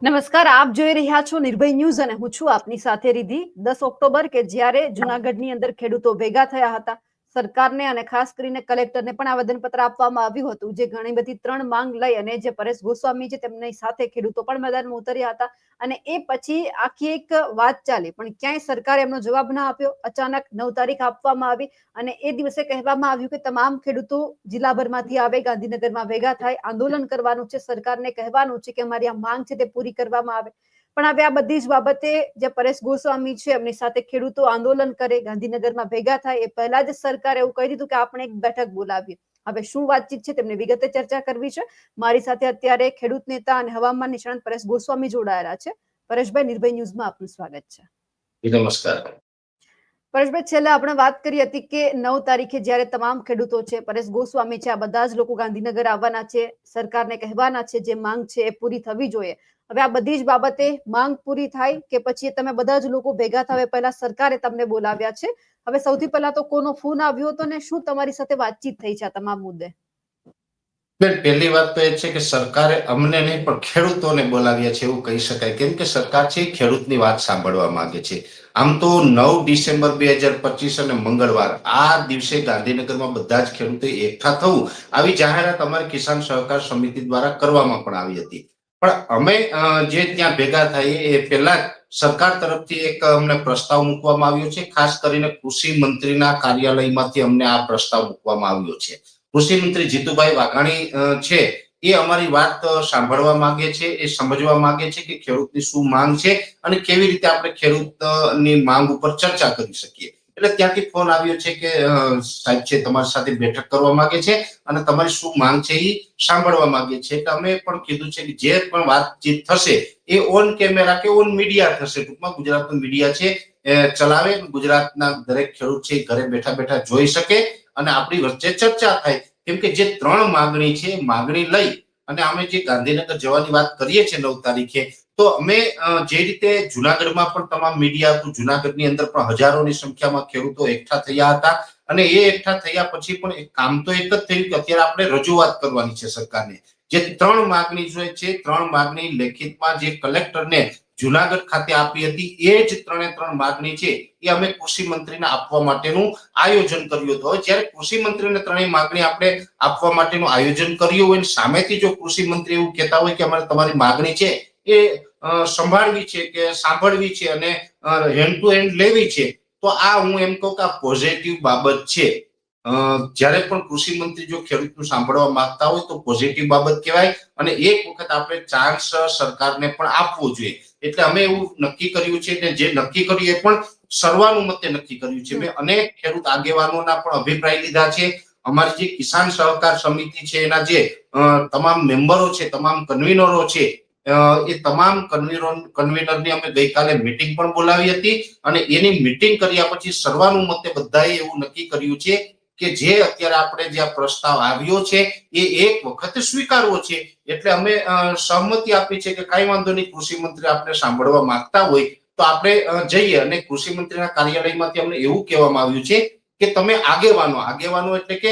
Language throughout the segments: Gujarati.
નમસ્કાર, આપ જોઈ રહ્યા છો નિર્ભય ન્યૂઝ અને હું છું આપની સાથે રીધી દસ ઓક્ટોબર કે જ્યારે જુનાગઢની અંદર ખેડૂતો ભેગા થયા હતા સરકારને અને ખાસ કરીને કલેક્ટરને પણ આવેદનપત્ર આપવામાં આવ્યું હતું. જે ઘણી બધી ત્રણ માંગ લઈ અને જે પરેશ ગોસ્વામી છે તેમની સાથે ખેડૂતો પણ મેદાનમાં ઉતર્યા હતા અને એ પછી આખી એક વાત ચાલી. પણ ક્યાંય સરકારે એમનો જવાબ ના આપ્યો. અચાનક નવ તારીખ આપવામાં આવી અને એ દિવસે કહેવામાં આવ્યું કે તમામ ખેડૂતો જિલ્લાભરમાંથી આવે, ગાંધીનગરમાં ભેગા થાય, આંદોલન કરવાનું છે, સરકારને કહેવાનું છે કે અમારી આ માંગ છે તે પૂરી કરવામાં આવે. પણ હવે આ બધી જ બાબતે જે પરેશ ગોસ્વામી છે એમની સાથે ખેડૂતો આંદોલન કરે ગાંધીનગરમાં ભેગા થાય એ પહેલા જ સરકારે એવું કહી દીધું કે આપણે એક બેઠક બોલાવીએ. હવે શું વાતચીત છે તેમને વિગતે ચર્ચા કરવી છે. મારી સાથે અત્યારે ખેડૂત નેતા અને હવામાન નિષ્ણાંત પરેશ ગોસ્વામી જોડાયેલા છે. પરેશભાઈ નિર્ભય ન્યૂઝમાં આપનું સ્વાગત છે. નમસ્કાર. પરેશભાઈ છેલ્લે આપણે વાત કરી હતી કે નવ તારીખે જ્યારે તમામ ખેડૂતો છે પરેશ ગોસ્વામી છે આ બધા જ લોકો ગાંધીનગર આવવાના છે સરકારને કહેવાના છે જે માંગ છે એ પૂરી થવી જોઈએ. હવે આ બધી જ બાબતે માંગ પૂરી થાય કે પછી તમે બધા જ લોકો ભેગા થાય પહેલા સરકારે તમને બોલાવ્યા છે. હવે સૌથી પહેલા તો કોનો ફોન આવ્યો હતો ને શું તમારી સાથે વાતચીત થઈ છે આ તમામ મુદ્દે? બેન, પહેલી વાત તો એ છે કે સરકારે અમને નહીં, પણ ખેડૂતોને બોલાવ્યા છે એવું કહી શકાય. કેમ કે સરકાર છે ખેડૂતની વાત સાંભળવા માંગે છે. આમ તો નવ ડિસેમ્બર બે હજાર પચીસ અને મંગળવાર, આ દિવસે ગાંધીનગરમાં બધા જ ખેડૂતો એકઠા થવું. આવી જાહેરાત અમારી કિસાન સહકાર સમિતિ દ્વારા કરવામાં પણ આવી હતી. પણ અમે જે ત્યાં ભેગા થઈએ એ પહેલા સરકાર તરફથી એક અમને પ્રસ્તાવ મૂકવામાં આવ્યો છે. ખાસ કરીને કૃષિ મંત્રીના કાર્યાલયમાંથી અમને આ પ્રસ્તાવ મૂકવામાં આવ્યો છે. કૃષિ મંત્રી જીતુભાઈ વાઘાણી છે એ અમારી વાત સાંભળવા માંગે છે, એ સમજવા માંગે છે કે ખેડૂતની શું માંગ છે અને કેવી રીતે આપણે ખેડૂતની માંગ ઉપર ચર્ચા કરી શકીએ. એટલે ત્યાંથી ફોન આવ્યો છે કે સાહેબ છે, તમારી સાથે બેઠક કરવા માંગે છે અને તમારી શું માંગ છે એ સાંભળવા માંગે છે. એટલે અમે પણ કીધું છે કે જે પણ વાતચીત થશે એ ઓન કેમેરા કે ઓન મીડિયા થશે. ટૂંકમાં ગુજરાતનું મીડિયા છે ચલાવે, ગુજરાતના દરેક ખેડૂત છે ઘરે બેઠા બેઠા જોઈ શકે અને આપણી વચ્ચે ચર્ચા થાય. કેમ કે જે ત્રણ માગણી છે માગણી લઈ અને અમે જે ગાંધીનગર જવાની વાત કરીએ છીએ નવ તારીખે તો અમે જે રીતે જુનાગઢમાં પણ તમામ મીડિયા હતું, જુનાગઢની અંદર પણ હજારોની સંખ્યામાં ખેડૂતો એકઠા થયા હતા. અને એ એકઠા થયા પછી પણ કામ તો એક જ થયું કે અત્યારે આપણે રજૂઆત કરવાની છે સરકારને. જે ત્રણ માગણી જે છે, ત્રણ માગણી લેખિતમાં જે કલેક્ટરને જુનાગઢ ખાતે આપી હતી, એ જ ત્રણે ત્રણ માગણી છે, એ અમે કૃષિ મંત્રીને આપવા માટેનું આયોજન કર્યું હતું. જ્યારે કૃષિ મંત્રીને ત્રણેય માગણી આપણે આપવા માટેનું આયોજન કર્યું હોય સામેથી જો કૃષિ મંત્રી એવું કહેતા હોય કે અમારે તમારી માગણી છે, એ સંભાળવી છે કે સાંભળવી છે અને હેન્ડ ટુ હેન્ડ લેવી છે, તો આ હું એમ કહું કે આ પોઝિટિવ બાબત છે. જ્યારે પણ કૃષિ મંત્રી જો ખેડૂતનું સાંભળવા માંગતા હોય તો પોઝિટિવ બાબત કહેવાય અને એક વખત આપણે ચાન્સ સરકારને પણ આપવો જોઈએ. એટલે અમે એવું નક્કી કર્યું છે કે જે નક્કી કર્યું એ પણ સર્વાનુમતે નક્કી કર્યું છે. મેં અનેક ખેડૂત આગેવાનોના પણ અભિપ્રાય લીધા છે. અમારી જે કિસાન સહકાર સમિતિ છે, એના જે તમામ મેમ્બરો છે, તમામ કન્વીનરો છે એ તમામ કન્વીનરો કન્વીનરની અમે ગઈકાલે મિટિંગ પણ બોલાવી હતી અને એની મિટિંગ કર્યા પછી સર્વાનુમતે બધાએ એવું નક્કી કર્યું છે કે જે અત્યારે આપણે જે આ પ્રસ્તાવ આવ્યો છે, એ એક વખત સ્વીકારવો છે. એટલે અમે સહમતિ આપી છે કે કાંઈ વાંધો નહીં, કૃષિ મંત્રી આપણે સાંભળવા માંગતા હોય તો આપણે જઈએ અને કૃષિ મંત્રીના કાર્યાલયમાંથી અમને એવું કહેવામાં આવ્યું છે કે તમે આગેવાનો આગેવાનો એટલે કે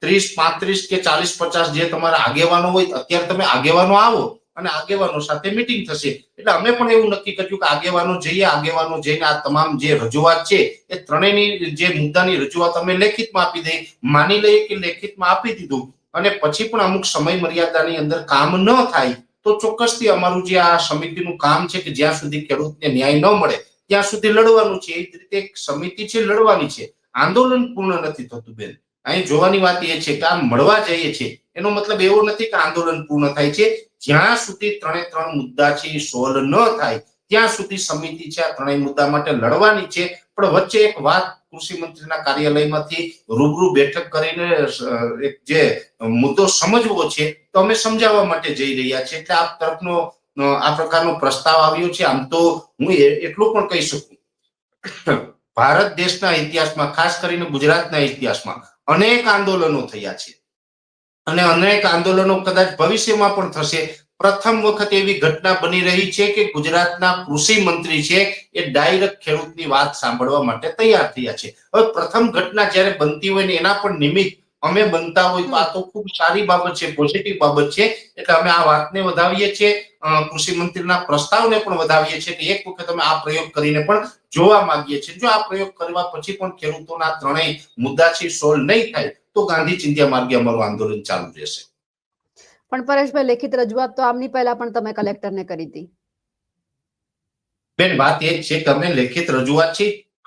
ત્રીસ પાંત્રીસ કે ચાલીસ પચાસ જે તમારા આગેવાનો હોય, અત્યારે તમે આગેવાનો આવો અને આગેવાનો સાથે મિટિંગ થશે. એટલે અમે પણ એવું નક્કી કર્યું કે આગેવાનો જઈએ, આગેવાનો જઈને આ તમામ જે રજૂઆત છે, એ ત્રણેયની જે મુદ્દાની રજૂઆત અમે લેખિતમાં આપી દઈએ. માની લઈએ કે લેખિતમાં આપી દીધું. અને પછી પણ અમુક સમય મર્યાદાની અંદર કામ ન થાય, તો ચોક્કસથી અમારું જે આ સમિતિનું કામ છે કે જ્યાં સુધી ખેડૂતને ન્યાય ન મળે, ત્યાં સુધી લડવાનું છે. એ રીતે સમિતિ છે, લડવાની છે. આંદોલન પૂર્ણ નથી થતું, બેન. અહીં જોવાની વાત એ છે કે આ મળવા જઈએ છે. એનો મતલબ એવો નથી કે આંદોલન પૂર્ણ થાય છે. જ્યાં સુધી ત્રણે ત્રણ મુદ્દા છે એ સોલ્વ ન થાય, ત્યાં સુધી સમિતિ છે આ ત્રણેય મુદ્દા માટે લડવાની છે. પણ વચ્ચે એક વાત કૃષિ મંત્રીના કાર્યાલયમાંથી રૂબરૂ બેઠક કરીને એક જે મુદ્દો સમજવો છે, તો અમે સમજાવવા માટે જઈ રહ્યા છીએ. એટલે આ તરફનો આ પ્રકારનો પ્રસ્તાવ આવ્યો છે. આમ તો હું એટલું પણ કહી શકું. ભારત દેશના ઇતિહાસમાં, ખાસ કરીને ગુજરાતના ઇતિહાસમાં અનેક આંદોલનો થયા છે. અને અનેક આંદોલનો કદાચ ભવિષ્યમાં પણ થશે. પ્રથમ વખત એવી ઘટના બની રહી છે કે ગુજરાતના કૃષિ મંત્રી છે એ ડાયરેક્ટ ખેડૂતની વાત સાંભળવા માટે તૈયાર થયા છે. હવે પ્રથમ ઘટના જ્યારે બનતી હોય ને એના પણ નિમિત્ત અમે બનતા હોય તો આ તો ખૂબ સારી બાબત છે પોઝિટિવ બાબત છે. એટલે અમે આ વાતને વધાવીએ છીએ. કૃષિ મંત્રીના પ્રસ્તાવને પણ વધાવીએ છીએ કે એક વખત અમે આ પ્રયોગ કરીને પણ જોવા માંગીએ છીએ. જો આ પ્રયોગ કરવા પછી પણ ખેડૂતોના ત્રણેય મુદ્દા છે સોલ્વ નહીં થાય તો ગાંધી ચિંધ્યા માર્ગે અમારું આંદોલન ચાલુ રહેશે. પણ પરેશભાઈ લેખિત રજૂઆત તો આમની પહેલા પણ તમે કલેક્ટરને કરી હતી. બેન વાત એ છે કે અમે લેખિત રજૂઆત છે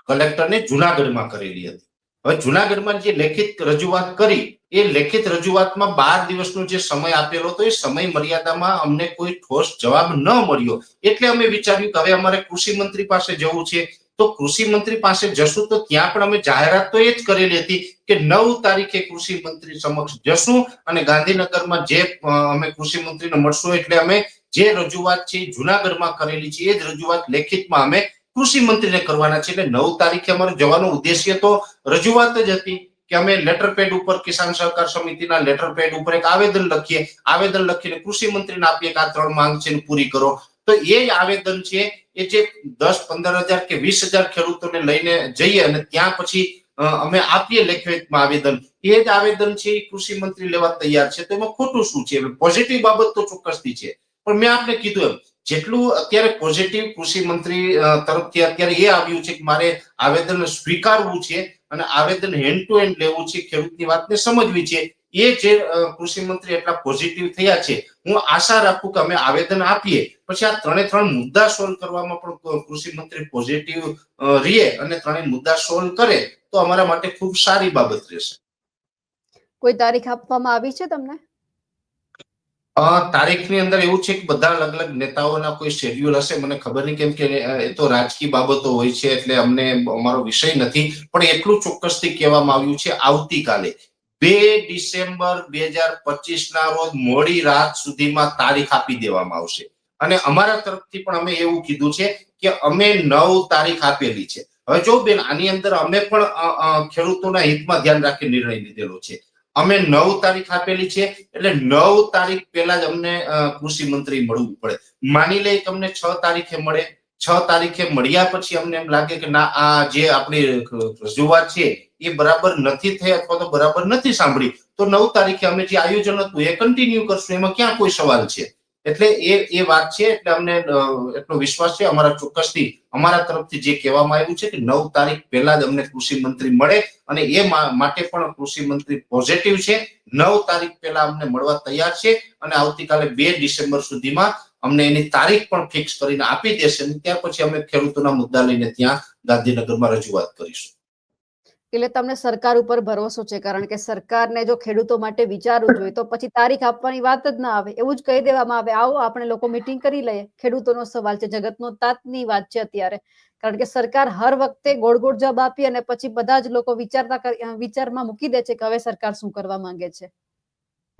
કલેક્ટરને જુનાગઢમાં કરેલી હતી. હવે જુનાગઢમાં જે લેખિત રજૂઆત કરી એ લેખિત રજૂઆતમાં બાર દિવસનો જે સમય આપેલો હતો એ સમય મર્યાદામાં અમને કોઈ ઠોસ જવાબ ન મળ્યો. એટલે અમે વિચાર્યું કે હવે અમારે કૃષિ મંત્રી પાસે જવું છે તો કૃષિ મંત્રી પાસે જશું તો ત્યાં પણ અમે જાહેરાત તો એ જ કરેલી હતી કે નવ તારીખે કૃષિ મંત્રી સમક્ષ જશું અને ગાંધીનગરમાં જે અમે કૃષિ મંત્રીને મળશું એટલે અમે જે રજૂઆત છે જુનાગઢમાં કરેલી છે, એ જ રજૂઆત લેખિતમાં અમે કૃષિ મંત્રીને કરવાના છે. એટલે નવ તારીખે અમારો જવાનો ઉદ્દેશ્ય તો રજૂઆત જ હતી કે અમે લેટર પેડ ઉપર કિસાન સહકાર સમિતિના લેટર પેડ ઉપર એક આવેદન લખીએ. આવેદન લખીને કૃષિ મંત્રીને આપીએ કે આ ત્રણ માંગ છે પૂરી કરો. તો એ આવેદન છે એ જે દસ, પંદર હજાર કે વીસ હજાર ખેડૂતોને લઈને જઈએ અને ત્યાં પછી અમે આપીએ લેખિતમાં આવેદન. એ જ આવેદન છે, એ કૃષિ મંત્રી લેવા તૈયાર છે. તો એમાં ખોટું શું છે? પોઝિટિવ બાબત તો ચોક્કસથી છે. પણ મેં આપને કીધું એમ, જેટલું અત્યારે પોઝિટિવ કૃષિ મંત્રી તરફથી અત્યારે એ આવ્યું છે કે મારે આવેદન સ્વીકારવું છે અને આવેદન હેન્ડ ટુ હેન્ડ લેવું છે, ખેડૂતની વાતને સમજવી છે. એ જે કૃષિ મંત્રી એટલા પોઝિટિવ થયા છે હું આશા રાખું કે અમે આવેદન આપીએ. પછી આ ત્રણે ત્રણ મુદ્દા સોલ્વ કરવામાં પણ કૃષિ મંત્રી પોઝિટિવ રહે અને ત્રણેય મુદ્દા સોલ્વ કરે તો અમારા માટે ખૂબ સારી બાબત રહેશે. કોઈ તારીખ આપવામાં આવી છે તમને? તારીખ તારીખની અંદર એવું છે કે બધા અલગ અલગ નેતાઓના કોઈ શેડ્યુલ હશે મને ખબર નહીં કેમ કે એ તો રાજકીય બાબતો હોય છે એટલે અમને અમારો વિષય નથી. પણ એટલું ચોક્કસથી કહેવામાં આવ્યું છે આવતીકાલે. બે ડિસેમ્બર બે હજાર પચીસ ના રોજ મોડી રાત સુધીમાં તારીખ આપી દેવામાં આવશે. અને અમારા તરફથી પણ અમે એવું કીધું છે કે અમે નવ તારીખ આપેલી છે. હવે જો બેન, આની અંદર અમે પણ ખેડૂતોના હિતમાં ધ્યાન રાખી નિર્ણય લીધેલો છે. અમે નવ તારીખ આપેલી છે, એટલે નવ તારીખ પહેલા જ અમને કૃષિ મંત્રી મળવું પડે. માની લઈએ કે અમને છ તારીખે મળે. છ તારીખે મળ્યા પછી અમને એમ લાગે કે ના, આ જે આપણી રજૂઆત છે એ બરાબર નથી થઈ અથવા તો બરાબર નથી સાંભળી, તો નવ તારીખે અમે જે આયોજન હતું એ કન્ટિન્યુ કરશું. એમાં ક્યાં કોઈ સવાલ છે? એટલે એ એ વાત છે, એટલે અમને એટલો વિશ્વાસ છે અમારા ચોક્કસથી અમારા તરફથી જે કહેવામાં આવ્યું છે કે નવ તારીખ પહેલા જ અમને કૃષિ મંત્રી મળે અને એ માટે પણ કૃષિ મંત્રી પોઝિટિવ છે. નવ તારીખ પહેલા અમને મળવા તૈયાર છે અને આવતીકાલે બે ડિસેમ્બર સુધીમાં અમને એની તારીખ પણ ફિક્સ કરીને આપી દેશે અને ત્યાર પછી અમે ખેડૂતોના મુદ્દા લઈને ત્યાં ગાંધીનગરમાં રજૂઆત કરીશું. એટલે તમને સરકાર ઉપર ભરોસો છે, કારણ કે સરકારને જો ખેડૂતો માટે વિચારવું જોઈએ, તો પછી તારીખ આપવાની વાત જ ના આવે. એવું જ કહી દેવામાં આવે. આવો આપણે લોકો મીટિંગ કરી લઈએ. ખેડૂતોનો સવાલ છે, જગતનો તાતની વાત છે અત્યારે. કારણ કે સરકાર હર વખતે ગોળ ગોળ જવાબ આપી અને પછી બધા જ લોકો વિચારતા વિચારમાં મૂકી દે છે કે હવે સરકાર શું કરવા માંગે છે.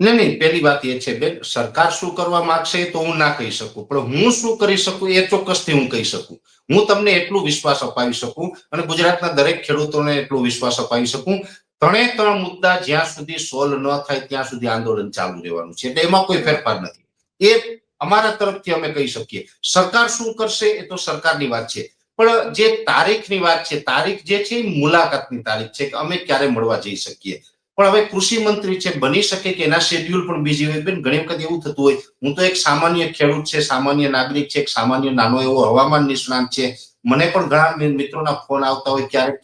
નહીં નહીં, પહેલી વાત એ છે, બેન, સરકાર શું કરવા માંગશે તો હું ના કહી શકું, પણ હું શું કરી શકું એ ચોક્કસથી હું કહી શકું. હું તમને એટલું વિશ્વાસ અપાવી શકું અને ગુજરાતના દરેક ખેડૂતોને એટલો વિશ્વાસ અપાવી શકું. ત્રણે ત્રણ મુદ્દા જ્યાં સુધી સોલ્વ ન થાય ત્યાં સુધી આંદોલન ચાલુ રહેવાનું છે, એટલે એમાં કોઈ ફેરફાર નથી. એ અમારા તરફથી અમે કહી શકીએ. સરકાર શું કરશે એ તો સરકારની વાત છે, પણ જે તારીખની વાત છે, તારીખ જે છે એ મુલાકાતની તારીખ છે કે અમે ક્યારે મળવા જઈ શકીએ. પણ હવે કૃષિ મંત્રી છે, બની શકે કે એના શેડ્યુલ પણ બીજી હોય, બેન, ઘણી વખત એવું થતું હોય. હું તો એક સામાન્ય ખેડૂત છે, સામાન્ય નાગરિક છે, એક સામાન્ય નાનો એવો હવામાન નિષ્ણાંત છે મને પણ ઘણા મિત્રોના ફોન આવતા હોય ક્યારેક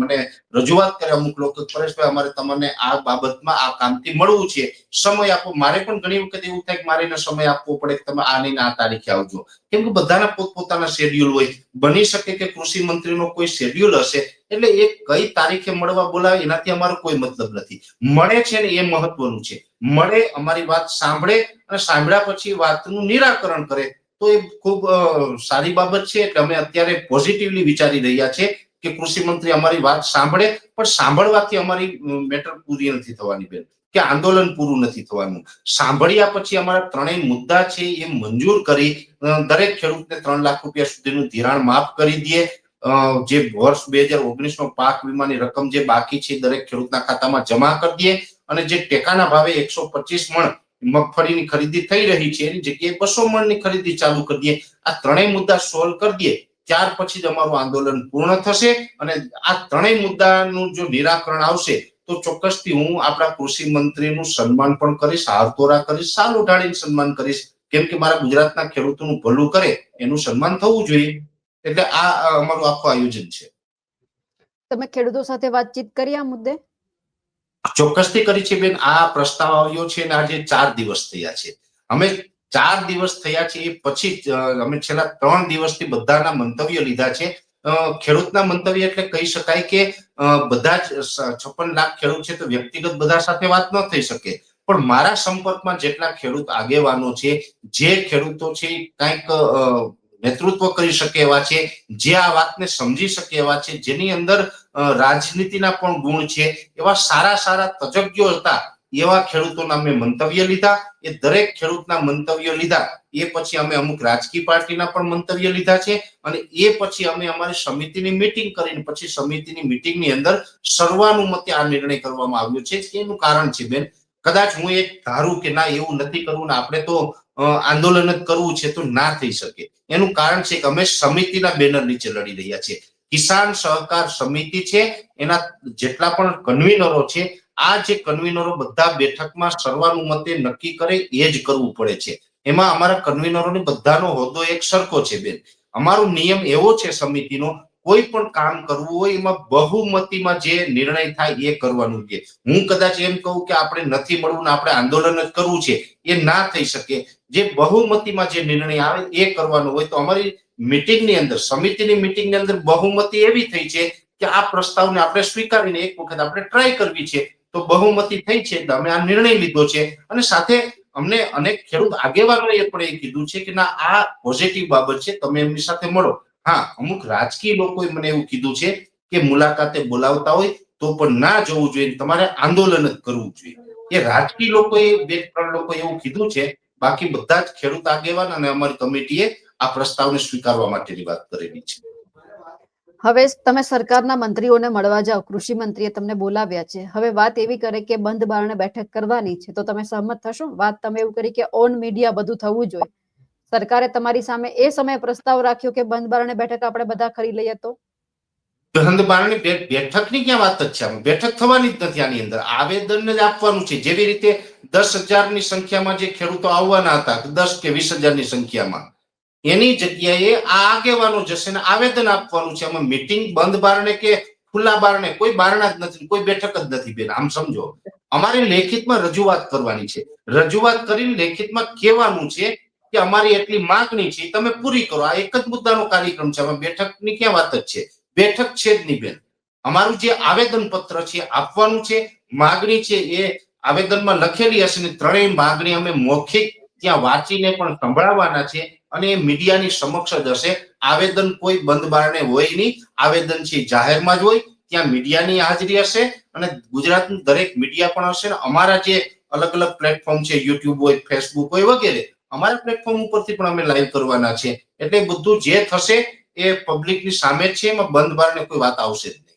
મને રજૂઆત કરે અમુક લોકો પરેશભાઈ અમારે તમને આ બાબતમાં આ કામથી મળવું છે. સમય આપો. મારે પણ ઘણી વખત એવું થાય કે મારે એને સમય આપવો પડે કે તમે આ નહીં આ તારીખે આવજો. કેમ કે બધાના પોતપોતાના શેડ્યુલ હોય. બની શકે કે કૃષિ મંત્રીનો કોઈ શેડ્યુલ હશે, એટલે એ કઈ તારીખે મળવા બોલાવે એનાથી અમારો કોઈ મતલબ નથી. મળે છે ને એ મહત્વનું છે. મળે, અમારી વાત સાંભળે અને સાંભળ્યા પછી વાતનું નિરાકરણ કરે. તો એ ખૂબ સારી બાબત છે એટલે અમે અત્યારે પોઝિટિવલી વિચારી રહ્યા છે કે કૃષિ મંત્રી અમારી વાત સાંભળે, પણ સાંભળવાથી અમારી મેટર પૂરી નથી થવાની બેન. કે આંદોલન પૂરું નથી થવાનું. સાંભળ્યા પછી અમારા ત્રણેય મુદ્દા છે એ મંજૂર કરી દરેક ખેડૂતને ત્રણ લાખ રૂપિયા સુધીનું ધિરાણ માફ કરી દઈએ. જે વર્ષ બે હજાર ઓગણીસનો પાક વીમાની રકમ જે બાકી છે દરેક ખેડૂતના ખાતામાં જમા કરી દઈએ અને જે ટેકાના ભાવે એકસો પચીસ મણ મગફળીની ખરીદી થઈ રહી છે, એની જગ્યાએ બસો મણની ખરીદી ચાલુ કરી દઈએ. આ ત્રણેય મુદ્દા સોલ્વ કરી દઈએ, ત્યાર પછી જ અમારું આંદોલન પૂર્ણ થશે અને આ ત્રણેય મુદ્દાનું જો નિરાકરણ આવશે, તો ચોક્કસથી હું આપણા કૃષિ મંત્રીનું સન્માન પણ કરીશ હારતોરા કરીશ, સાલ ઉઠાડીને સન્માન કરીશ. કેમ કે મારા ગુજરાતના ખેડૂતોનું ભલું કરે, એનું સન્માન થવું જોઈએ. એટલે આ અમારું આખું આયોજન છે. તમે ખેડૂતો સાથે વાતચીત કરી આ મુદ્દે? ચોક્કસથી કરી છે બેન. આ પ્રસ્તાવ આવ્યો છે અને આજે ચાર દિવસ થયા છે. અમે ચાર દિવસ થયા છે એ પછી અમે છેલ્લા ત્રણ દિવસથી બધાના મંતવ્ય લીધા છે. ખેડૂતના મંતવ્ય એટલે કહી શકાય કે બધા જ છપ્પન લાખ ખેડૂત છે તો વ્યક્તિગત બધા સાથે વાત ન થઈ શકે. પણ મારા સંપર્કમાં જેટલા ખેડૂત આગેવાનો છે, જે ખેડૂતો છે કંઈક નેતૃત્વ કરી શકે એવા છે, જે આ વાતને સમજી શકે એવા છે, જેની અંદર રાજનીતિના પણ ગુણ છે, એવા સારા સારા તજજ્ઞો હતા, એવા ખેડૂતોના અમે મંતવ્ય લીધા, એ દરેક ખેડૂતના મંતવ્યો લીધા, એ પછી અમે અમુક રાજકીય પાર્ટીના પણ મંતવ્ય લીધા છે, અને એ પછી અમે અમારી સમિતિની મિટિંગ કરીને પછી સમિતિની મિટિંગની અંદર સર્વાનુમતે આ નિર્ણય કરવામાં આવ્યો છે, એનું કારણ છે બેન. કદાચ હું એક ધારું કે ના, એવું નથી કરવું ને આપણે તો આંદોલન જ કરવું છે તો ના થઈ શકે. એનું કારણ છે કે અમે સમિતિના બેનર નીચે લડી રહ્યા છીએ. કિસાન સહકાર સમિતિ છે, એના જેટલા પણ કન્વીનરો છે, આ જે કન્વીનરો બધા બેઠકમાં સર્વાનુમતે નક્કી કરે એ જ કરવું પડે છે. એમાં અમારા કન્વીનરોની બધાનો હોદ્દો એક સરખો છે બેન. અમારો નિયમ એવો છે સમિતિનો કોઈ પણ કામ કરવું હોય, એમાં બહુમતીમાં જે નિર્ણય થાય એ કરવાનું છે. હું કદાચ એમ કહું કે આપણે નથી મળવું ને આપણે આંદોલન જ કરવું છે, એ ના થઈ શકે. જે બહુમતીમાં જે નિર્ણય આવે એ કરવાનો હોય તો અમારી મિટિંગની અંદર, સમિતિની મિટિંગની અંદર બહુમતી એવી થઈ છે કે આ પ્રસ્તાવને આપણે સ્વીકારીને એક વખત આપણે ટ્રાય કરવી છે. તો બહુમતી થઈ છે તો અમે આ નિર્ણય લીધો છે. અને સાથે અમને અનેક ખેડૂત આગેવાનોએ પણ એ કીધું છે કે ના, આ પોઝિટિવ બાબત છે, તમે એમની સાથે મળો. હા, અમુક રાજકીય લોકોએ મને એવું કીધું છે કે મુલાકાતે બોલાવતા હોય તો પણ ના જવું જોઈએ તમારે આંદોલન જ કરવું જોઈએ. એ રાજકીય લોકોએ, બે ત્રણ લોકો એવું કીધું છે, બાકી બધા જ ખેડૂત આગેવાન અને અમારી કમિટીએ આ પ્રસ્તાવને સ્વીકારવા માટેની વાત કરેલી છે. હવે તમે સરકારના મંત્રીઓને મળવા જાઓ, કૃષિ મંત્રીએ તમને બોલાવ્યા છે. હવે વાત એવી કરે કે બંધ બારણે બેઠક કરવાની છે, તો તમે સહમત થશો? વાત તમે એવું કરી કે ઓન મીડિયા બધું થવું જોઈએ. સરકારે તમારી સામે એ સમયે પ્રસ્તાવ રાખ્યો કે બંધ બારણે બેઠક આપણે બધા કરી લઈએ તો? બંધ બારણે બેઠકની ક્યાં વાત જ છે? બેઠક થવાની જ નથી આની અંદર. આવેદન જ આપવાનું છે. જેવી રીતે દસ હજારની સંખ્યામાં જે ખેડૂતો આવવાના હતા દસ કે વીસ હજારની સંખ્યામાં. એની જગ્યાએ આ આગેવાનો જશે ને આવેદન આપવાનું છે. આમાં મીટિંગ બંધ બારણે કે ખુલ્લા બારણે? કોઈ બારણા જ નથી, કોઈ બેઠક જ નથી બેન. આમ સમજો. અમારે લેખિતમાં રજૂઆત કરવાની છે. રજૂઆત કરીને લેખિતમાં કહેવાનું છે કે અમારી એટલી માંગણી છે, તમે પૂરી કરો. આ એક જ મુદ્દાનો કાર્યક્રમ છે. આમાં બેઠકની ક્યાં વાત જ છે? બેઠક છે જ નહીં બેન. અમારું જે આવેદન પત્ર છે આપવાનું છે. માગણી છે, એ આવેદનમાં લખેલી હશે ને ત્રણેય માગણી અમે મૌખિક ત્યાં વાંચીને પણ સંભળાવવાના છે અને એ મીડિયાની સમક્ષ જ હશે. આવેદન કોઈ બંધ બારણે હોય નહીં. આવેદન છે જાહેરમાં જ હોય. ત્યાં મીડિયાની હાજરી હશે અને ગુજરાતનું દરેક મીડિયા પણ હશે અમારા જે અલગ અલગ પ્લેટફોર્મ છે યુટ્યુબ હોય ફેસબુક હોય વગેરે અમારા પ્લેટફોર્મ ઉપરથી પણ અમે લાઈવ કરવાના છે. એટલે બધું જે થશે એ પબ્લિકની સામે છે, એમાં બંધ બારને કોઈ વાત આવશે જ નહીં.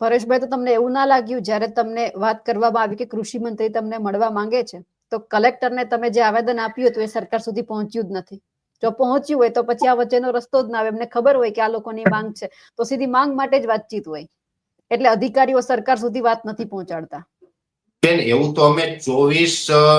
પરેશભાઈ, તો તમને એવું ના લાગ્યું, જ્યારે તમને વાત કરવામાં આવી કે કૃષિ મંત્રી તમને મળવા માંગે છે, તો કલેક્ટરને તમે જે આવેદન આપ્યું હતું એ સરકાર સુધી પહોંચ્યું જ નથી. જો પહોંચ્યું હોય તો પછી આ વચ્ચેનો રસ્તો જ ના આવે એમને ખબર હોય કે આ લોકોની માંગ છે. તો સીધી માંગ માટે જ વાતચીત હોય. એટલે અધિકારીઓ સરકાર સુધી વાત નથી પહોંચાડતા. બેન એવું તો અમે ચોવીસ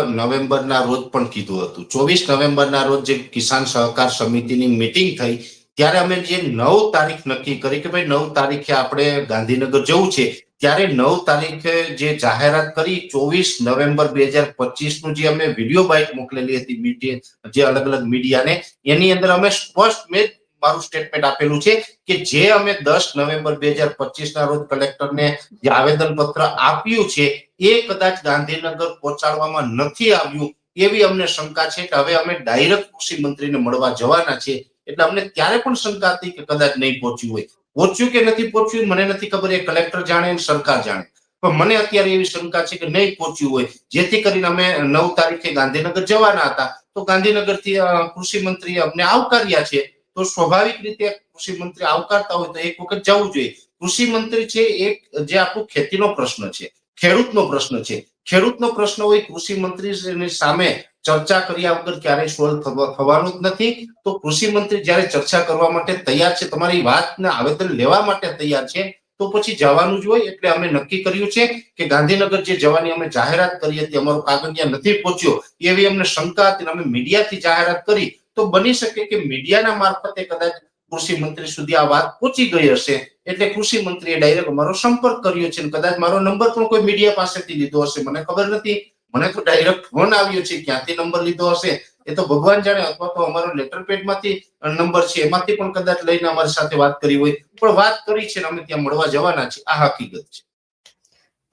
નવેમ્બરના રોજ પણ કીધું હતું. ચોવીસ નવેમ્બરના રોજ જે કિસાન સહકાર સમિતિની મિટિંગ થઈ, ત્યારે અમે જે નવ તારીખ નક્કી કરી કે ભાઈ નવ તારીખે આપણે ગાંધીનગર જવું છે, ત્યારે નવ તારીખે જે જાહેરાત કરી, ચોવીસ નવેમ્બર બે હજાર પચીસનું જે અમે વીડિયો બાઇક મોકલેલી હતી મીડિયા જે અલગ અલગ મીડિયાને એની અંદર અમે સ્પષ્ટ મેં મારું સ્ટેટમેન્ટ આપેલું છે કે જે અમે દસ નવેમ્બર બે હજાર પચીસ ના રોજ કલેક્ટરને જે આવેદન પત્ર આપ્યું છે એ કદાચ ગાંધીનગર પહોંચાડવામાં નથી આવ્યું એવી અમને શંકા છે કે હવે અમે ડાયરેક્ટ કૃષિ મંત્રીને મળવા જવાના છે એટલે અમને ત્યારે પણ શંકા હતી કે કદાચ નહીં પહોંચ્યું હોય. પહોંચ્યું કે નથી પહોંચ્યું મને નથી ખબર, એ કલેક્ટર જાણે સરકાર જાણે. પણ મને અત્યારે એવી શંકા છે કે નહીં પહોંચ્યું હોય. જેથી કરીને અમે નવ તારીખે ગાંધીનગર જવાના હતા. તો ગાંધીનગરથી કૃષિ મંત્રી અમને આવકાર્યા છે. તો સ્વાભાવિક રીતે કૃષિ મંત્રી આવકારતા હોય તો એક વખત જવું જોઈએ. કૃષિ મંત્રી છે એક જે આપણું ખેતીનો પ્રશ્ન છે. ખેડૂતનો પ્રશ્ન છે. ખેડૂતનો પ્રશ્ન હોય, કૃષિ મંત્રીની સામે ચર્ચા કર્યા વગર ક્યારેય સોલ્વ થવાનું જ નથી. તો કૃષિ મંત્રી જ્યારે ચર્ચા કરવા માટે તૈયાર છે, તમારી વાતના આવેદન લેવા માટે તૈયાર છે, તો પછી જવાનું જ હોય. એટલે અમે નક્કી કર્યું છે કે ગાંધીનગર જે જવાની અમે જાહેરાત કરી હતી, અમારો કાગળિયા નથી પહોંચ્યો, એવી અમને શંકા હતી અમે મીડિયાથી જાહેરાત કરી. તો બની શકે કે મીડિયાના મારફતે કદાચ કૃષિ મંત્રી સુધી આ વાત પહોંચી ગઈ હશે. એટલે કૃષિ મંત્રીએ ડાયરેક્ટ મારો સંપર્ક કર્યો છે કદાચ મારો નંબર પણ કોઈ મીડિયા પાસેથી લીધો હશે. મને ખબર નથી. મને તો ડાયરેક્ટ ફોન આવ્યો છે. ક્યાંથી નંબર લીધો હશે? એ તો ભગવાન જાણે. અથવા તો અમારો લેટર પેડમાંથી નંબર છે. એમાંથી પણ કદાચ લઈને અમારી સાથે વાત કરી હોય. પણ વાત કરી છે અમે ત્યાં મળવા જવાના છે આ હકીકત છે.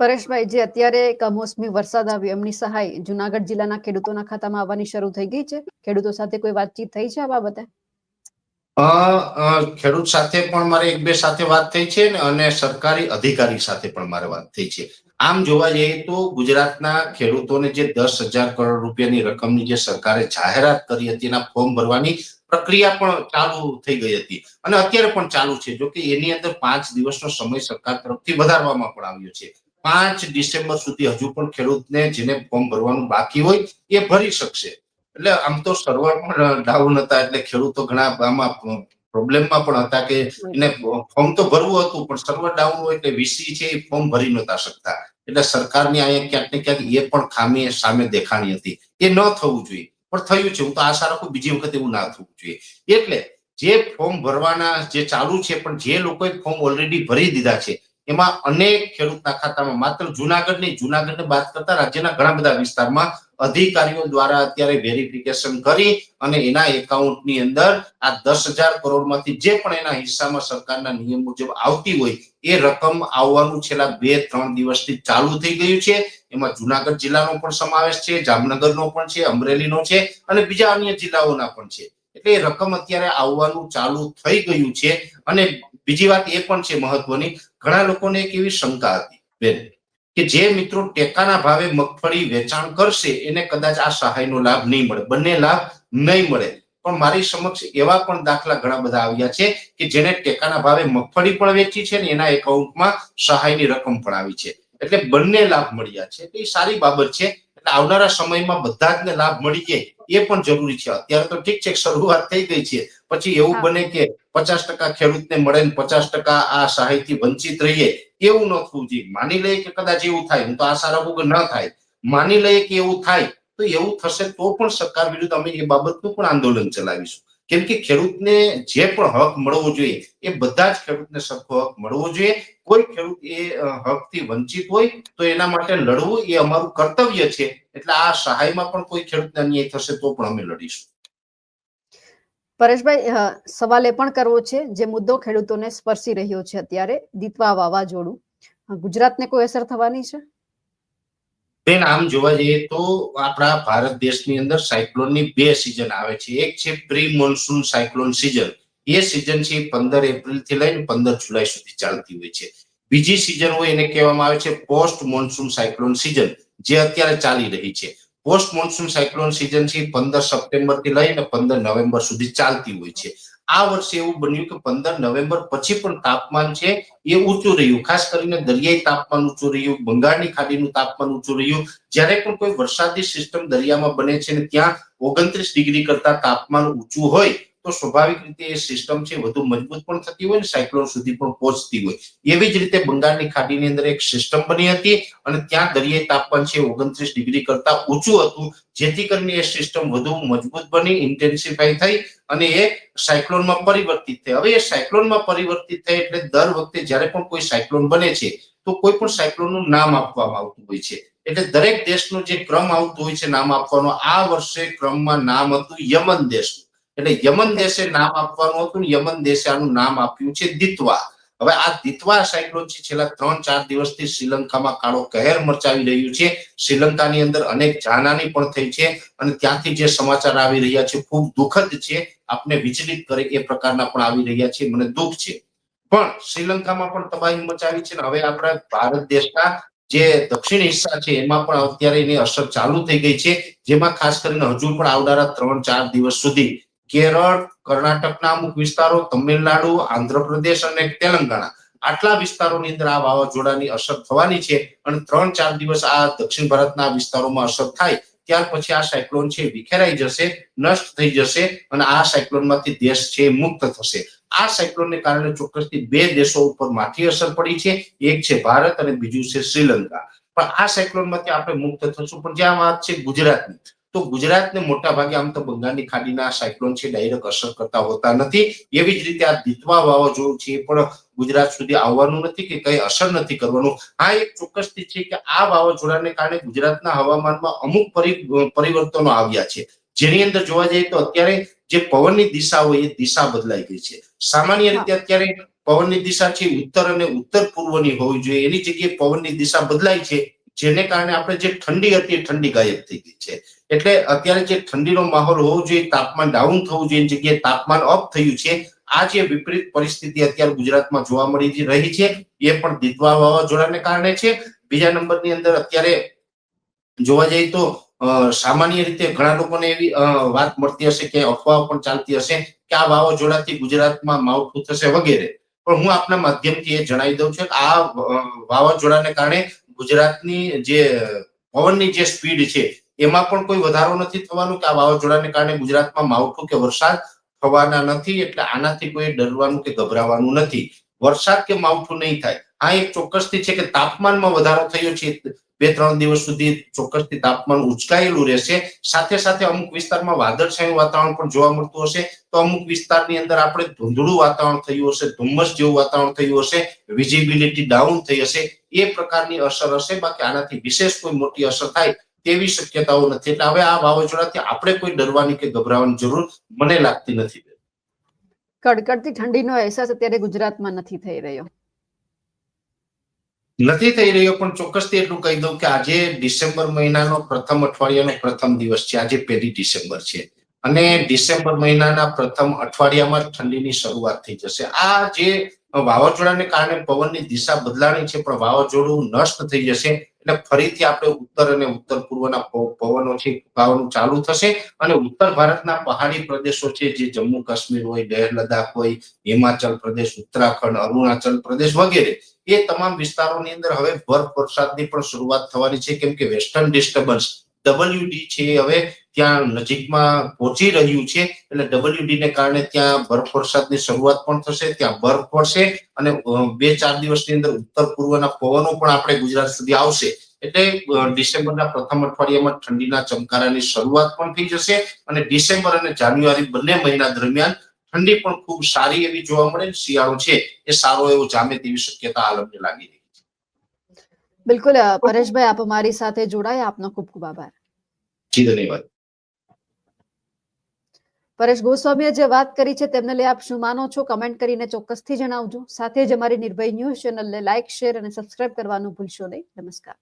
પરેશભાઈ, જે અત્યારે કમોસમી વરસાદ આવ્યો, એમની સહાય જુનાગઢ જિલ્લાના ખેડૂતોના ખાતામાં આવવાની શરૂ થઈ ગઈ છે. ખેડૂતો સાથે કોઈ વાતચીત થઈ છે આ બાબતે? ખેડૂત સાથે પણ મારે એક બે સાથે વાત થઈ છે અને સરકારી અધિકારી સાથે પણ મારે વાત થઈ છે. આમ જોવા જઈએ તો ગુજરાતના ખેડૂતોને જે દસ હજાર કરોડ રૂપિયાની રકમની જે સરકારે જાહેરાત કરી હતી, એના ફોર્મ ભરવાની પ્રક્રિયા પણ ચાલુ થઈ ગઈ હતી. અને અત્યારે પણ ચાલુ છે, જો કે એની અંદર પાંચ દિવસનો સમય સરકાર તરફથી વધારવામાં પણ આવ્યો છે. પાંચ ડિસેમ્બર સુધી હજુ પણ ખેડૂતને જેને ફોર્મ ભરવાનું બાકી હોય એ ભરી શકશે. એટલે આમ તો પણ ડાઉન હતા એટલે ખેડૂતો ઘણા આમાં પ્રોબ્લેમમાં પણ હતા કે એને ફોર્મ તો ભરવું હતું, પણ સર્વર ડાઉન હોય એટલે વીસી છે એ ફોર્મ ભરી નતા શકતા. એટલે સરકારની અહીંયા ક્યાંક ને ક્યાંક એ પણ ખામી સામે દેખાણી હતી. એ ન થવું જોઈએ. પણ થયું છે. હું તો આશા રાખું બીજી વખત એવું ના થવું જોઈએ. એટલે જે ફોર્મ ભરવાના જે ચાલુ છે, પણ જે લોકોએ ફોર્મ ઓલરેડી ભરી દીધા છે એમાં અનેક ખેડૂતના ખાતામાં, માત્ર જુનાગઢ નહીં, જુનાગઢને બાદ કરતા રાજ્યના ઘણા બધા વિસ્તારમાં અધિકારીઓ દ્વારા અત્યારે વેરિફિકેશન કરી અને એના એકાઉન્ટની અંદર આ દસ હજાર કરોડમાંથી જે પણ એના હિસ્સામાં સરકારના નિયમ મુજબ આવતી હોય, એ રકમ આવવાનું છેલ્લા બે, ત્રણ દિવસથી ચાલુ થઈ ગયું છે. એમાં જુનાગઢ જિલ્લાનો પણ સમાવેશ છે, જામનગરનો પણ છે, અમરેલીનો છે અને બીજા અન્ય જિલ્લાઓના પણ છે. એટલે એ રકમ અત્યારે આવવાનું ચાલુ થઈ ગયું છે અને બીજી વાત એ પણ છે મહત્વની ઘણા લોકોને એક એવી શંકા હતી, બેન, કે જે મિત્રો ટેકાના ભાવે મગફળી વેચાણ કરશે, એને કદાચ આ સહાયનો લાભ નહીં મળે. બંને લાભ નહીં મળે. પણ મારી સમક્ષ એવા પણ દાખલા ઘણા બધા આવ્યા છે કે જેને ટેકાના ભાવે મગફળી પણ વેચી છે ને એના એકાઉન્ટમાં સહાયની રકમ પણ આવી છે. એટલે બંને લાભ મળ્યા છે. એ સારી બાબત છે. એટલે આવનારા સમયમાં બધા જ ને લાભ મળી જાય, એ પણ જરૂરી છે. અત્યારે તો ઠીક છે શરૂઆત થઈ ગઈ છે. પછી એવું બને કે પચાસ ટકા ખેડૂતને મળે ને પચાસ ટકા આ સહાયથી વંચિત રહીએ એવું ન થવું જોઈએ. માની લઈએ કે કદાચ એવું થાય હું તો આશા રાખું કે ન થાય. માની લઈએ કે એવું થાય તો એવું થશે તો પણ સરકાર વિરુદ્ધ અમે એ બાબતનું પણ આંદોલન ચલાવીશું. કેમ કે ખેડૂતને જે પણ હક મળવો જોઈએ એ બધા જ ખેડૂતને સરખો હક મળવો જોઈએ. કોઈ ખેડૂત એ હકથી વંચિત હોય તો એના માટે લડવું એ અમારું કર્તવ્ય છે. એટલે આ સહાયમાં પણ કોઈ ખેડૂતને અન્યાય થશે તો પણ અમે લડીશું. પરેશભાઈ સવાલ એ પણ કરવો છે, જે મુદ્દો ખેડૂતોને સ્પર્શી રહ્યો છે અત્યારે, દીતવા વાવાઝોડું. ગુજરાતને કોઈ અસર થવાની છે? બેન આમ જોવા જઈએ તો આપણા ભારત દેશની અંદર સાયક્લોનની બે સિઝન આવે છે. એક છે પ્રી મોન્સૂન સાયક્લોન સિઝન. એ સિઝન છે પંદર એપ્રિલથી લઈને પંદર જુલાઈ સુધી ચાલતી હોય છે. બીજી સિઝન હોય એને કહેવામાં આવે છે પોસ્ટ મોન્સૂન સાયક્લોન સિઝન, જે અત્યારે ચાલી રહી છે. પોસ્ટ મોન્સૂન સાયક્લોન સિઝન છે પંદર સપ્ટેમ્બરથી લઈને પંદર નવેમ્બર સુધી ચાલતી હોય છે. આ વર્ષે એવું બન્યું કે પંદર નવેમ્બર પછી પણ તાપમાન છે એ ઊંચું રહ્યું. ખાસ કરીને દરિયાઈ તાપમાન ઊંચું રહ્યું, બંગાળની ખાડીનું તાપમાન ઊંચું રહ્યું. જ્યારે પણ કોઈ વરસાદી સિસ્ટમ દરિયામાં બને છે ને ત્યાં ઓગણત્રીસ ડિગ્રી કરતા તાપમાન ઊંચું હોય તો સ્વાભાવિક રીતે એ સિસ્ટમ છે, વધુ મજબૂત પણ થતી હોય ને સાયક્લોન સુધી પણ પહોંચતી હોય. એવી જ રીતે બંગાળની ખાડીની અંદર એક સિસ્ટમ બની હતી અને ત્યાં દરિયાઈ તાપમાન છે ઓગણત્રીસ ડિગ્રી કરતા ઊંચું હતું. જેથી કરીને એ સિસ્ટમ વધુ મજબૂત બની ઇન્ટેન્સિફાઈ થઈ અને એ સાયક્લોનમાં પરિવર્તિત થઈ. હવે એ સાયક્લોનમાં પરિવર્તિત થઈ એટલે દર વખતે જ્યારે પણ કોઈ સાયક્લોન બને છે, તો કોઈ પણ સાયક્લોનનું નામ આપવામાં આવતું હોય છે. એટલે દરેક દેશનો જે ક્રમ આવતો હોય છે, નામ આપવાનો, આ વર્ષે ક્રમમાં નામ હતું યમન દેશનું. એટલે યમન દેશે નામ આપવાનું હતું યમન દેશે આનું નામ આપ્યું છે દિત્વા. હવે આ દિત્વા સાયક્લોન છે છેલ્લા ત્રણ ચાર દિવસથી શ્રીલંકામાં કાળો કહેર મચાવી રહ્યું છે. શ્રીલંકાની અંદર અનેક જાનહાની પણ થઈ છે અને ત્યાંથી જે સમાચાર આવી રહ્યા છે ખૂબ દુઃખદ છે. આપને વિચલિત કરે એ પ્રકારના પણ આવી રહ્યા છે. મને દુઃખ છે. પણ શ્રીલંકામાં પણ તબાહી મચાવી છે ને હવે આપણા ભારત દેશના જે દક્ષિણ હિસ્સા છે એમાં પણ અત્યારે એની અસર ચાલુ થઈ ગઈ છે. જેમાં ખાસ કરીને હજુ પણ આવનારા ત્રણ ચાર દિવસ સુધી કેરળ, કર્ણાટકના અમુક વિસ્તારો, તમિલનાડુ, આંધ્રપ્રદેશ અને તેલંગાણા. આટલા વિસ્તારોની અંદર આ વાવાઝોડાની અસર થવાની છે અને ત્રણ ચાર દિવસ આ દક્ષિણ ભારતના વિસ્તારોમાં અસર થાય, ત્યાર પછી આ સાયક્લોન છે વિખેરાઈ જશે, નષ્ટ થઈ જશે અને આ સાયક્લોનમાંથી દેશ છે મુક્ત થશે. આ સાયક્લોનને કારણે ચોક્કસથી બે દેશો ઉપર માઠી અસર પડી છે, એક છે ભારત અને બીજું છે શ્રીલંકા. પણ આ સાયક્લોનમાંથી આપણે મુક્ત થશું, પણ જ્યાં વાત છે ગુજરાતની. તો ગુજરાતને મોટા ભાગે આમ તો બંગાળની ખાડીના સાયક્લોન છે ડાયરેક્ટ અસર કરતા હોતા નથી. એવી જ રીતે આ દિતવા વાવાઝોડું છે એ પણ ગુજરાત સુધી આવવાનું નથી કે કઈ અસર નથી કરવાનું. હા એક ચોક્કસથી છે કે આ વાવાઝોડાને કારણે ગુજરાતના હવામાનમાં અમુક પરિવર્તનો આવ્યા છે. જેની અંદર જોવા જઈએ તો અત્યારે જે પવનની દિશા હોય એ દિશા બદલાઈ ગઈ છે. સામાન્ય રીતે અત્યારે પવનની દિશા છે ઉત્તર અને ઉત્તર પૂર્વની હોવી જોઈએ. એની જગ્યાએ પવનની દિશા બદલાય છે જેને કારણે આપણે જે ઠંડી હતી એ ઠંડી ગાયબ થઈ ગઈ છે. એટલે અત્યારે જે ઠંડીનો માહોલ હોવો જોઈએ, તાપમાન ડાઉન થવું જોઈએ જગ્યાએ તાપમાન અપ થયું છે, આ જે વિપરીત પરિસ્થિતિ અત્યારે ગુજરાતમાં જોવા મળી રહી છે, એ પણ દિતવા વાવાઝોડાને કારણે છે. બીજા નંબરની અંદર અત્યારે જોવા જઈએ તો સામાન્ય રીતે ઘણા લોકોને એવી વાત મળતી હશે કે અફવાઓ પણ ચાલતી હશે કે આ વાવાઝોડાથી ગુજરાતમાં માવઠું થશે વગેરે. પણ હું આપના માધ્યમથી એ જણાવી દઉં છું કે આ વાવાઝોડાને કારણે ગુજરાતની જે પવનની જે સ્પીડ છે એમાં પણ કોઈ વધારો નથી થવાનું કે આ વાવાઝોડાને કારણે ગુજરાતમાં માવઠું કે વરસાદ થવાના નથી એટલે આનાથી કોઈ ડરવાનું કે ગભરાવાનું નથી. વરસાદ કે માવઠું નહીં થાય. આ એક ચોક્કસથી છે કે તાપમાનમાં વધારો થયો છે. બે, ત્રણ દિવસ સુધી ચોક્કસથી તાપમાન ઉચકાયેલું રહેશે. સાથે સાથે અમુક વિસ્તારમાં વાદળછાયું વાતાવરણ પણ જોવા મળતું હશે. તો અમુક વિસ્તારની અંદર આપણે ધૂંધળું વાતાવરણ થયું હશે, ધુમ્મસ જેવું વાતાવરણ થયું હશે વિઝિબિલિટી ડાઉન થઈ હશે. એ પ્રકારની અસર હશે. બાકી આનાથી વિશેષ કોઈ મોટી અસર થાય તેવી શક્યતાઓ નથી. એટલે હવે આ વાવાઝોડાથી આપણે કોઈ ડરવાની કે ગભરાવાની જરૂર મને લાગતી નથી કડકડતી ઠંડીનો અહેસાસ અત્યારે ગુજરાતમાં નથી થઈ રહ્યો. નથી થઈ રહ્યો પણ ચોક્કસથી એટલું કહી દઉં કે આજે ડિસેમ્બર મહિનાનો પ્રથમ અઠવાડિયાનો પ્રથમ દિવસ છે. આજે પહેલી ડિસેમ્બર છે. અને ડિસેમ્બર મહિનાના પ્રથમ અઠવાડિયામાં ઠંડીની શરૂઆત થઈ જશે. આ જે વાવાઝોડાને કારણે પવનની દિશા બદલાણી છે, પણ વાવાઝોડું નષ્ટ થઈ જશે એટલે ફરીથી આપણે ઉત્તર અને ઉત્તર પૂર્વના પવનોથી ફૂંકાવાનું ચાલુ થશે અને ઉત્તર ભારતના પહાડી પ્રદેશો છે, જે જમ્મુ કાશ્મીર હોય લેહ લદાખ હોય, હિમાચલ પ્રદેશ, ઉત્તરાખંડ, અરુણાચલ પ્રદેશ વગેરે, એ તમામ વિસ્તારોની અંદર હવે બરફ વરસાદની પણ શરૂઆત થવાની છે, કેમ કે વેસ્ટર્ન ડિસ્ટર્બન્સ ડબલ્યુડી છે, હવે ત્યાં નજીકમાં પહોંચી રહ્યું છે. એટલે ડબલ્યુડી ને કારણે ત્યાં બરફ વરસાદની શરૂઆત પણ થશે, ત્યાં બરફ પડશે અને બે ચાર દિવસની અંદર ઉત્તર પૂર્વના પવનો પણ આપણે ગુજરાત સુધી આવશે. એટલે ડિસેમ્બરના પ્રથમ અઠવાડિયામાં ઠંડીના ચમકારાની શરૂઆત પણ થઈ જશે અને ડિસેમ્બર અને જાન્યુઆરી બંને મહિના દરમિયાન ઠંડી પણ ખૂબ સારી એવી જોવા મળે શિયાળો છે એ સારો એવો જામે તેવી શક્યતા આલમને લાગી રહી છે. બિલકુલ પરેશભાઈ, આપ અમારી સાથે જોડાયા. આપનો ખૂબ ખૂબ આભાર. જી ધન્યવાદ પરેશ ગોસ્વામીએ જે વાત કરી છે તેમને લઈ આપ શું માનો છો? કમેન્ટ કરીને ચોક્કસથી જણાવજો. સાથે જ અમારી નિર્ભય ન્યૂઝ ચેનલને લાઇક શેર અને સબસ્ક્રાઇબ કરવાનું ભૂલશો નહીં. નમસ્કાર.